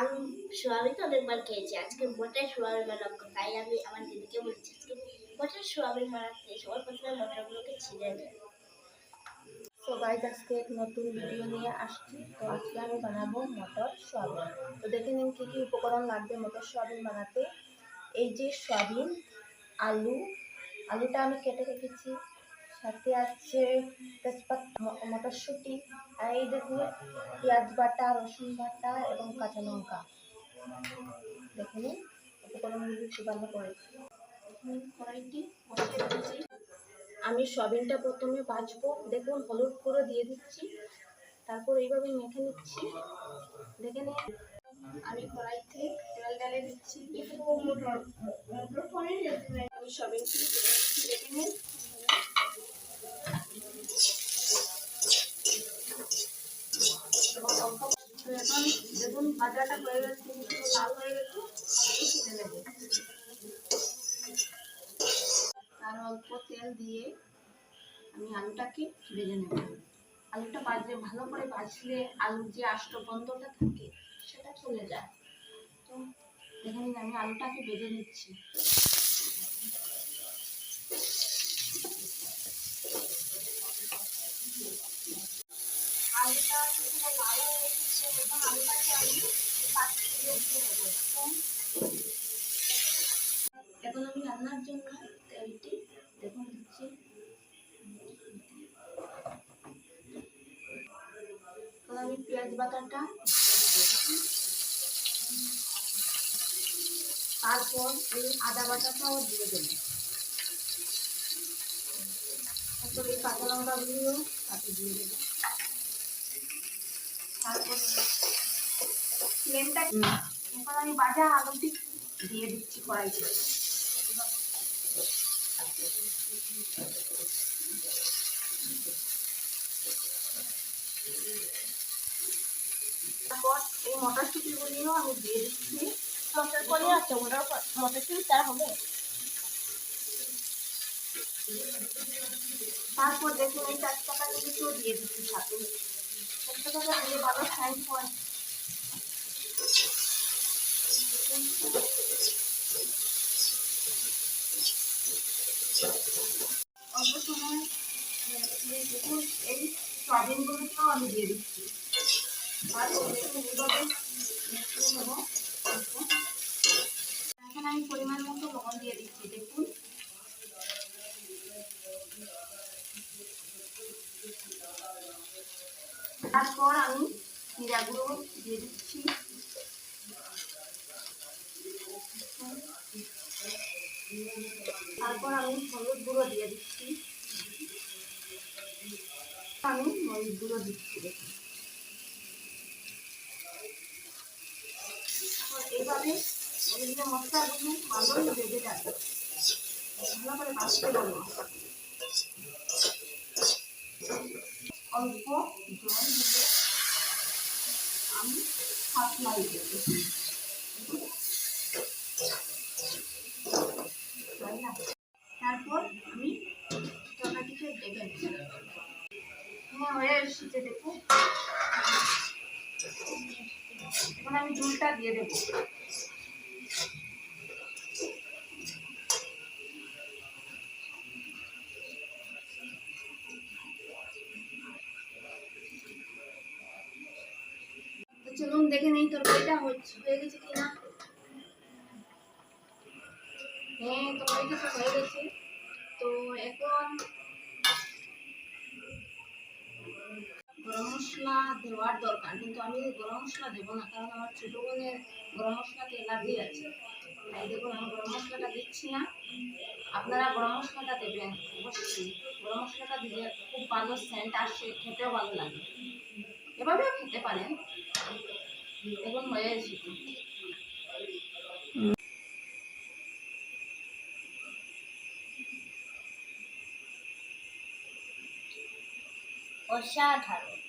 আমি সোয়াবিন তো অনেকবার খেয়েছি। আজকে মটর সোয়াবিন বানাবো, তাই আমি আমার দিদিকে বলছি, আজকে মটর সোয়াবিন বানাতে, সবার প্রথমে মটরগুলোকে ছিঁড়ে নেয় গাইজ আজকে এক নতুন ভিডিও নিয়ে আসছি। তো আজকে আমি বানাবো মটর সোয়াবিন। তো দেখে নিন কী কী উপকরণ লাগবে মটর সোয়াবিন বানাতে। এই যে সোয়াবিন, আলু, আলুটা আমি কেটে রেখেছি। সাথে আছে তেজপাত মটরশুঁটি আর এই দেখুন পেঁয়াজ বাটা রসুন বাটা এবং কাঁচা লঙ্কা দেখে নিন উপকরণগুলি করে কড়াইটি আমি সয়াবিনটা প্রথমে ভাজবো দেখুন হলুদ গুঁড়ো দিয়ে দিচ্ছি তারপর এইভাবে মেখে নিচ্ছি দেখে নিন আমি কড়াইতে তেল ডালে দিচ্ছি আমি সয়াবিনটি দেখে নিন তো এখন দেখুন ভাজাটা হয়ে গেছে লাল আর অল্প তেল দিয়ে আমি আলুটাকে ভেজে নেব। আলুটা বাজলে, ভালো করে বাজলে আলুর যে আষ্ট গন্ধটা থাকে, সেটা চলে যায়। তো দেখে আমি আলুটাকে ভেজে নিচ্ছি আলুটা যখন লাল হয়ে এসেছে তখন আলুটাকে আমি পাত্রে দিয়ে দিয়ে নেব এখন আমি রান্নার জন্য তেলটি, দেখুন দিচ্ছি। আমি পেঁয়াজ বাটাটা তারপর এই আদা বাটাটাও দিয়ে দেবো। তারপর এই কাঁচা লঙ্কাগুলিও তাতে দিয়ে দেবো। তারপর এই মটরশুটিগুলিও আমি দিয়ে দিচ্ছি মটর পনির আছে মটর মটরশুঁটি তার হবে তারপর দেখুন এই চার টাকা দিয়ে দিচ্ছি সাথে। ভালো সাইজ হয় অল্প সময় এই সয়াবিনগুলোকেও আমি দিয়ে দিচ্ছি নেব এখন আমি পরিমাণ মতো লবণ দিয়ে দিচ্ছি দেখুন তারপর আমি জিরাগুলো দিয়ে দিচ্ছি। তারপর আমি হলুদ গুঁড়ো দিয়ে দিচ্ছি। আমি হলুদ গুঁড়ো দিচ্ছি। এইভাবে মশলাগুলো ভালোই ভেজে যাবে ভালো করে বাঁচতে পারব অল্প জল দিয়ে আমি সাপ্লাই দেবো তারপর আমি টমেটোকে দেবেন হ্যাঁ হয়ে এসেছে দেখো। এখন আমি ঝুলটা দিয়ে দেবো। চলুন দেখে নেই তরকারিটা হয়ে গেছে কিনা? হ্যাঁ তরকারিটা হয়ে গেছে। তো এখন গরম মশলা দেওয়ার দরকার, কিন্তু আমি গরম মশলা দেবো না, কারণ আমার ছোটো বোনের গরম মশলাতে অ্যালার্জি আছে। তাই দেখুন, আমি গরম মশলাটা দিচ্ছি না। আপনারা গরম মশলাটা দেবেন, অবশ্যই। গরম মশলাটা দিলে খুব ভালো সেন্ট আসে, খেতেও ভালো লাগে। এভাবেও খেতে পারেন। এবং হয়ে এসেছে। অসাধারণ।